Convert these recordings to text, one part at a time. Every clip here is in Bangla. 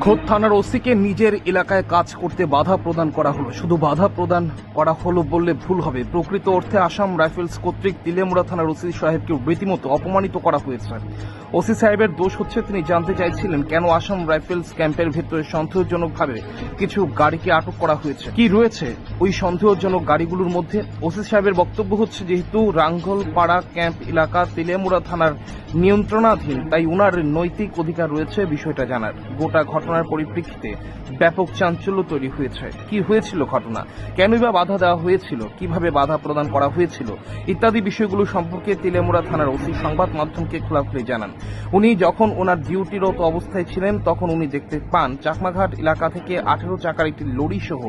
খোদ থানার ওসিকে নিজের এলাকায় কাজ করতে বাধা প্রদান করা হলো। শুধু বাধা প্রদান করা হলো বললে ভুল হবে। প্রকৃত অর্থে আসাম রাইফেলস কর্তৃক তিলেমুড়া থানার ওসি সাহেবকে রীতিমতো অপমানিত করা হয়েছে। ওসি সাহেবের দোষ হচ্ছে তিনি জানতে চাইছিলেন কেন আসাম রাইফেলস ক্যাম্পের ভেতরে সন্দেহজনকভাবে কিছু গাড়িকে আটক করা হয়েছে। কি রয়েছে? ওই সন্দেহজনক গাড়িগুলোর মধ্যে ওসি সাহেবের বক্তব্য হচ্ছে, যেহেতু রাঙ্গলপাড়া ক্যাম্প এলাকা তিলেমুড়া থানার নিয়ন্ত্রণাধীন, তাই উনার নৈতিক অধিকার রয়েছে বিষয়টা জানার। গোটা ঘটনার পরিপ্রেক্ষিতে ব্যাপক চাঞ্চল্য তৈরি হয়েছে। কি হয়েছিল ঘটনা? কেনই বা বাধা দেওয়া হয়েছিল? কীভাবে বাধা প্রদান করা হয়েছিল? ইত্যাদি বিষয়গুলো সম্পর্কে তিলেমুড়া থানার ওসি সংবাদ মাধ্যমকে খোলাখুলি জানান। উনি যখন ওনার ডিউটিরত অবস্থায় ছিলেন, তখন উনি দেখতে পান চাকমাঘাট এলাকা থেকে আঠেরো চাকার একটি লরি সহ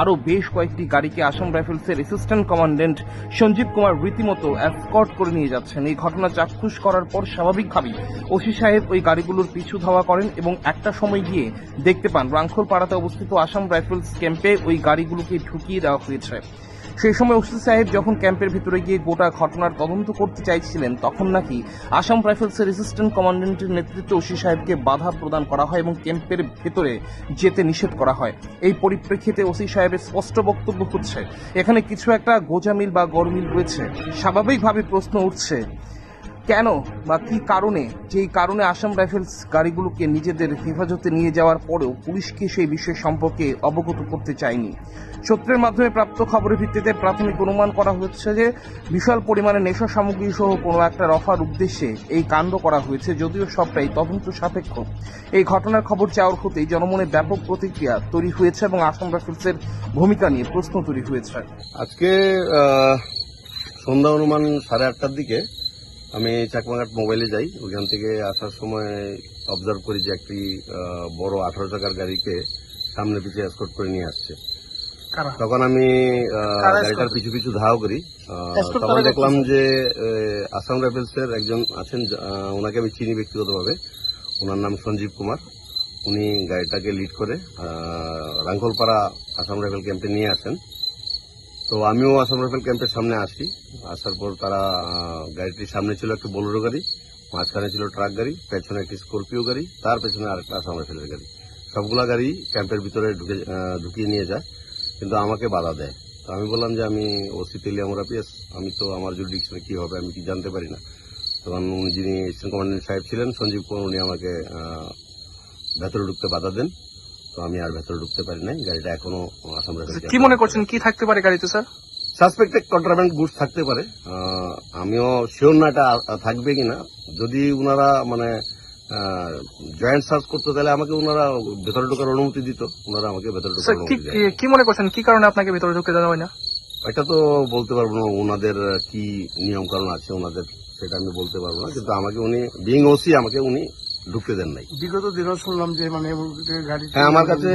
আরও বেশ কয়েকটি গাড়িকে আসাম রাইফেলসের অ্যাসিস্ট্যান্ট কমান্ডেন্ট সঞ্জীব কুমার রীতিমতো অ্যাসকর্ট করে নিয়ে যাচ্ছেন। এই ঘটনা চাক্ষুষ করার পর স্বাভাবিকভাবেই ওসি সাহেব ওই গাড়িগুলোর পিছু ধাওয়া করেন এবং একটা সময় গিয়ে দেখতে পান। রাংখোল পাড়াতে অবস্থিত আসাম রাইফেলস ক্যাম্পে ওই গাড়িগুলোকে ঢুকিয়ে দেওয়া হয়েছে। সেই সময় ওসি সাহেব যখন ক্যাম্পের ভিতরে গিয়ে গোটা ঘটনার তদন্ত করতে চাইছিলেন, তখন নাকি আসাম রাইফেলসের অ্যাসিস্ট্যান্ট কমান্ডেন্টের নেতৃত্বে ওসি সাহেবকে বাধা প্রদান করা হয় এবং ক্যাম্পের ভেতরে যেতে নিষেধ করা হয়। এই পরিপ্রেক্ষিতে ওসি সাহেবের স্পষ্ট বক্তব্য হচ্ছে, এখানে কিছু একটা গোজামিল বা গরমিল রয়েছে। স্বাভাবিকভাবে প্রশ্ন উঠছে কেন বা কি কারণে? যেই কারণে আসাম রাইফেলস গাড়িগুলোকে নিজেদের হেফাজতে নিয়ে যাওয়ার পরেও পুলিশকে সেই বিষয় সম্পর্কে অবগত করতে চায়নি। সূত্রের মাধ্যমে প্রাপ্ত খবরের ভিত্তিতে প্রাথমিক অনুমান করা হচ্ছে যে, বিশাল পরিমাণে নেশা সামগ্রী সহ কোনো একটা রফার উদ্দেশ্যে এই কাণ্ড করা হয়েছে, যদিও সবটাই তদন্ত সাপেক্ষ। এই ঘটনার খবর চাওয়ার হতেই জনমনে ব্যাপক প্রতিক্রিয়া তৈরি হয়েছে এবং আসাম রাইফেলসের ভূমিকা নিয়ে প্রশ্ন তৈরি হয়েছে। আজকে সন্ধ্যা অনুমান সাড়ে আটটার দিকে আমি চাকমাঘাট মোবাইলে যাই। ওইখান থেকে আসার সময় অবজার্ভ করি যে একটি বড় আঠারো টাকার গাড়িকে সামনে পিছিয়ে এসকর্ট করে নিয়ে আসছে। তখন আমি গাড়িটার পিছু পিছু ধাও করি। তখন দেখলাম যে আসাম রাইফেলস এর একজন আছেন ওনাকে আমি চিনি ব্যক্তিগতভাবে। ওনার নাম সঞ্জীব কুমার। উনি গাড়িটাকে লিড করে রাঙ্গলপাড়া আসাম রাইফেল ক্যাম্পে নিয়ে আসেন। তো আমিও আসাম রাইফেল ক্যাম্পের সামনে আসি। আসার পর তারা গাড়িটির সামনে ছিল একটা বোলেরো গাড়ি, মাঝখানে ছিল ট্রাক গাড়ি, পেছনে একটি স্করপিও গাড়ি, তার পেছনে আরেকটা আসাম রাইফেলের গাড়ি। সবগুলা গাড়ি ক্যাম্পের ভিতরে ঢুকে ঢুকিয়ে নিয়ে যায়, কিন্তু আমাকে বাধা দেয়। তো আমি বললাম যে, আমি ওসি তেলিয়ামরা পিএস আমি তো আমার জুডিকশনে কি হবে আমি কি জানতে পারি না। তখন উনি যিনি এসিস্ট্যান্ট কমান্ডেন্ট সাহেব ছিলেন, সঞ্জীব কুমার, উনি আমাকে ভেতরে ঢুকতে বাধা দেন। আমি আর ভেতরে ঢুকতে পারি নাই গাড়িটা এখনও আসাম রাইফেল কি মনে করছেন কি থাকতে পারে গাড়িতে স্যার? সাসপেক্টেড কন্ট্রাব্যান্ড গুডস থাকতে পারে আমিও শিওর না এটা থাকবে কিনা। যদি উনারা মানে জয়েন্ট সার্চ করতে তাহলে আমাকে উনারা ভেতরে ঢোকার অনুমতি দিত। ওনারা আমাকে ভেতরে ঢোকার অনুমতি কি মনে করছেন কি কারণে আপনাকে ভেতরে ঢুকতে দেওয়া হয় না? এটা তো বলতে পারব না ওনাদের কি নিয়ম কারণ আছে ওনাদের সেটা আমি বলতে পারব না। কিন্তু আমাকে উনি বিং ওসি আমাকে উনি ঢুকতে দেন নাই। বিগত দিনও শুনলাম যে মানে গাড়ি হ্যাঁ আমার কাছে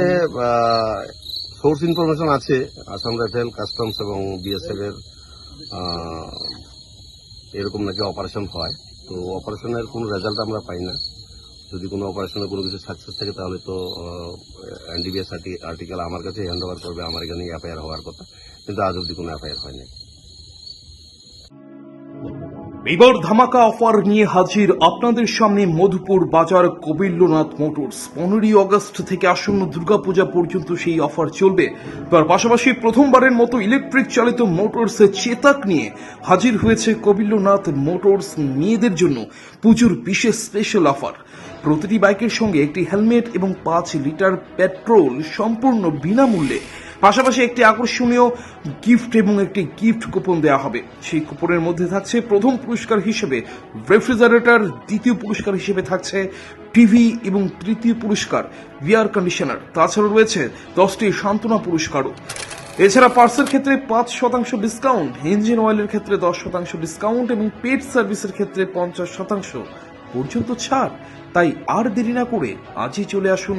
সোর্স ইনফরমেশন আছে আসাম রাইফেল কাস্টমস এবং বিএসএফ এর এরকম নাকি অপারেশন হয়। তো অপারেশনের কোনো রেজাল্ট আমরা পাই না। যদি কোনো অপারেশনে কোনো কিছু সাকসেস থাকে তাহলে তো এনডিবিএস আর্টিকেল আমার কাছে হ্যান্ড ওভার করবে আমার এখানে এফআইআর হওয়ার কথা। কিন্তু আজ অব্দি কোনো এফআইআর হয়নি। এবার ধামাকা অফার নিয়ে হাজির আপনাদের সামনে মধুপুর বাজার কবিল্যনাথ মোটরস। পনেরোই অগস্ট থেকে আসন্ন দুর্গাপূজা পর্যন্ত সেই অফার চলবে। তার পাশাপাশি প্রথমবারের মতো ইলেকট্রিক চালিত মোটরস চেতাক নিয়ে হাজির হয়েছে কবিল্যনাথ মোটরস মেয়েদের জন্য পুজোর বিশেষ স্পেশাল অফার প্রতিটি বাইকের সঙ্গে একটি হেলমেট এবং পাঁচ লিটার পেট্রোল সম্পূর্ণ বিনামূল্যে পাশাপাশি একটি আকর্ষণীয় গিফট এবং একটি গিফট কুপন দেওয়া হবে। সেই কুপনের মধ্যে থাকছে প্রথম পুরস্কার হিসেবে রেফ্রিজারেটর দ্বিতীয় পুরস্কার হিসেবে থাকছে টিভি এবং তৃতীয় পুরস্কার এয়ার কন্ডিশনার তাছাড়া রয়েছে দশটি সান্ত্বনা পুরস্কারও। এছাড়া পার্সের ক্ষেত্রে পাঁচ শতাংশ ডিসকাউন্ট ইঞ্জিন অয়েলের ক্ষেত্রে দশ শতাংশ ডিসকাউন্ট এবং পেট সার্ভিসের ক্ষেত্রে পঞ্চাশ শতাংশ পর্যন্ত ছাড়। তাই আর দেরি না করে আজই চলে আসুন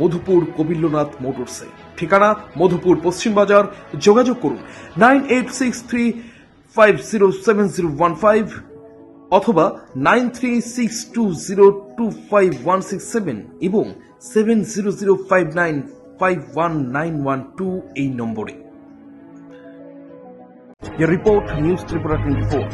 মধুপুর কবিল্যনাথ মোটরসে। ঠিকানা মধুপুর পশ্চিম বাজার। যোগাযোগ করুন nine eight six three five zero seven zero one five অথবা nine three six two zero two five one six seven এবং seven zero zero five nine five one nine one two এই নম্বরে। Report news Tripura twenty four